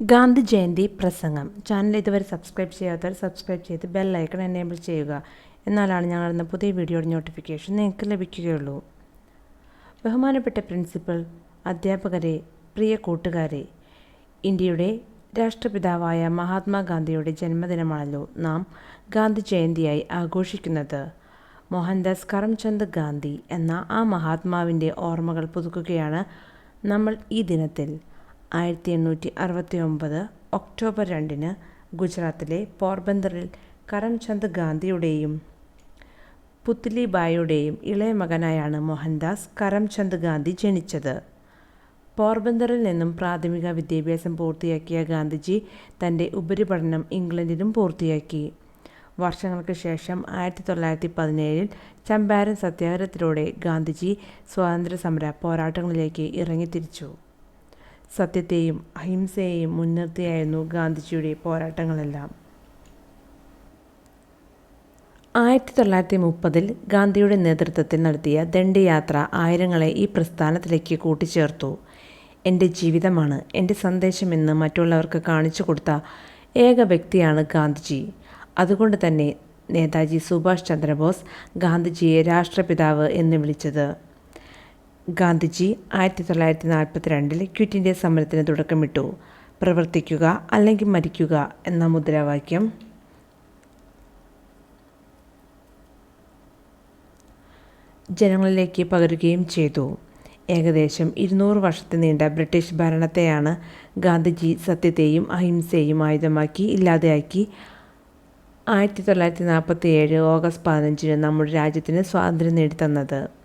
ഗാന്ധി ജയന്തി പ്രസംഗം. ചാനൽ ഇതുവരെ സബ്സ്ക്രൈബ് ചെയ്യാത്തവർ സബ്സ്ക്രൈബ് ചെയ്ത് ബെൽ ഐക്കൺ എനേബിൾ ചെയ്യുക. എന്നാലാണ് ഞങ്ങൾ ഇന്ന് പുതിയ വീഡിയോയുടെ നോട്ടിഫിക്കേഷൻ നിങ്ങൾക്ക് ലഭിക്കുകയുള്ളൂ. ബഹുമാനപ്പെട്ട പ്രിൻസിപ്പൽ അധ്യാപകരെ പ്രിയ കൂട്ടുകാരെ ഇന്ത്യയുടെ രാഷ്ട്രപിതാവായ മഹാത്മാഗാന്ധിയുടെ ജന്മദിനമാണല്ലോ നാം ഗാന്ധി ജയന്തിയായി ആഘോഷിക്കുന്നത്. മോഹൻദാസ് കരംചന്ദ് ഗാന്ധി എന്ന ആ മഹാത്മാവിന്റെ ഓർമ്മകൾ പുതുക്കുകയാണ് നമ്മൾ ഈ ദിനത്തിൽ. ആയിരത്തി എണ്ണൂറ്റി അറുപത്തി ഒമ്പത് ഒക്ടോബർ രണ്ടിന് ഗുജറാത്തിലെ പോർബന്ദറിൽ കരംചന്ദ് ഗാന്ധിയുടെയും പുത്ലിബായിയുടെയും ഇളയ മകനായാണ് മോഹൻദാസ് കരംചന്ദ് ഗാന്ധി ജനിച്ചത്. പോർബന്തറിൽ നിന്നും പ്രാഥമിക വിദ്യാഭ്യാസം പൂർത്തിയാക്കിയ ഗാന്ധിജി തന്റെ ഉപരിപഠനം ഇംഗ്ലണ്ടിലും പൂർത്തിയാക്കി. വർഷങ്ങൾക്ക് ശേഷം ആയിരത്തി തൊള്ളായിരത്തി പതിനേഴിൽ ചമ്പാരൻ സത്യാഗ്രഹത്തിലൂടെ ഗാന്ധിജി സ്വാതന്ത്ര്യ സമര പോരാട്ടങ്ങളിലേക്ക് ഇറങ്ങിത്തിരിച്ചു. സത്യത്തെയും അഹിംസയെയും മുൻനിർത്തിയായിരുന്നു ഗാന്ധിജിയുടെ പോരാട്ടങ്ങളെല്ലാം. ആയിരത്തി തൊള്ളായിരത്തി മുപ്പതിൽ ഗാന്ധിയുടെ നേതൃത്വത്തിൽ നടത്തിയ ദണ്ഡയാത്ര ആയിരങ്ങളെ ഈ പ്രസ്ഥാനത്തിലേക്ക് കൂട്ടിച്ചേർത്തു. എന്റെ ജീവിതമാണ് എന്റെ സന്ദേശമെന്ന് മറ്റുള്ളവർക്ക് കാണിച്ചു കൊടുത്ത ഏക വ്യക്തിയാണ് ഗാന്ധിജി. അതുകൊണ്ട് തന്നെ നേതാജി സുഭാഷ് ചന്ദ്രബോസ് ഗാന്ധിജിയെ രാഷ്ട്രപിതാവ് എന്ന് വിളിച്ചത്. ഗാന്ധിജി ആയിരത്തി തൊള്ളായിരത്തി നാൽപ്പത്തി രണ്ടിൽ ക്വിറ്റ് ഇന്ത്യ സമരത്തിന് തുടക്കമിട്ടു. പ്രവർത്തിക്കുക അല്ലെങ്കിൽ മരിക്കുക എന്ന മുദ്രാവാക്യം. ജനങ്ങളിലേക്ക് പകരുകയും ചെയ്തു. ഏകദേശം ഇരുന്നൂറ് വർഷത്തെ നീണ്ട ബ്രിട്ടീഷ് ഭരണത്തെയാണ് ഗാന്ധിജി സത്യത്തെയും അഹിംസയെയും ആയുധമാക്കി ഇല്ലാതെയാക്കി ആയിരത്തി തൊള്ളായിരത്തി നാൽപ്പത്തി ഏഴ് ഓഗസ്റ്റ് പതിനഞ്ചിന് നമ്മുടെ രാജ്യത്തിന് സ്വാതന്ത്ര്യം നേടിത്തന്നത്.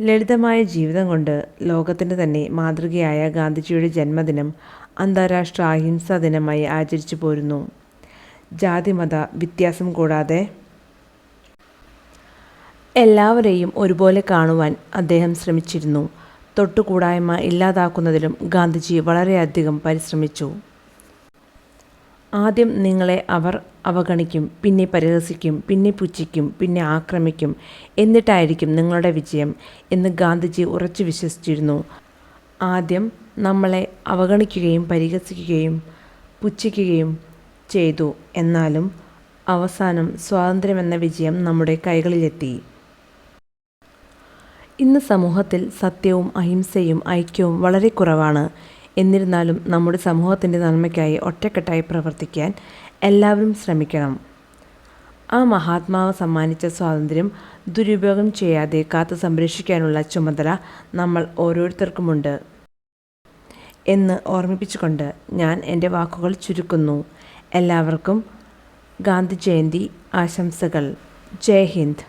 ലളിതമായ ജീവിതം കൊണ്ട് ലോകത്തിന് തന്നെ മാതൃകയായ ഗാന്ധിജിയുടെ ജന്മദിനം അന്താരാഷ്ട്ര അഹിംസാ ദിനമായി ആചരിച്ചു പോരുന്നു. ജാതിമത വ്യത്യാസം കൂടാതെ എല്ലാവരെയും ഒരുപോലെ കാണുവാൻ അദ്ദേഹം ശ്രമിച്ചിരുന്നു. തൊട്ടുകൂടായ്മ ഇല്ലാതാക്കുന്നതിലും ഗാന്ധിജി വളരെയധികം പരിശ്രമിച്ചു. ആദ്യം നിങ്ങളെ അവർ അവഗണിക്കും പിന്നെ പരിഹസിക്കും പിന്നെ പുച്ഛിക്കും പിന്നെ ആക്രമിക്കും. എന്നിട്ടായിരിക്കും നിങ്ങളുടെ വിജയം എന്ന് ഗാന്ധിജി ഉറച്ചു വിശ്വസിച്ചിരുന്നു. ആദ്യം നമ്മളെ അവഗണിക്കുകയും പരിഹസിക്കുകയും പുച്ഛിക്കുകയും ചെയ്തു. എന്നാലും അവസാനം സ്വാതന്ത്ര്യമെന്ന വിജയം നമ്മുടെ കൈകളിലെത്തി. ഇന്ന് സമൂഹത്തിൽ സത്യവും അഹിംസയും ഐക്യവും വളരെ കുറവാണ്. എന്നിരുന്നാലും നമ്മുടെ സമൂഹത്തിന്റെ നന്മയ്ക്കായി ഒറ്റക്കെട്ടായി പ്രവർത്തിക്കാൻ എല്ലാവരും ശ്രമിക്കണം. ആ മഹാത്മാവ് സമ്മാനിച്ച സ്വാതന്ത്ര്യം ദുരുപയോഗം ചെയ്യാതെ കാത്തു സംരക്ഷിക്കാനുള്ള ചുമതല നമ്മൾ ഓരോരുത്തർക്കുമുണ്ട് എന്ന് ഓർമ്മിപ്പിച്ചുകൊണ്ട് ഞാൻ എന്റെ വാക്കുകൾ ചുരുക്കുന്നു. എല്ലാവർക്കും ഗാന്ധി ജയന്തി ആശംസകൾ. ജയ് ഹിന്ദ്.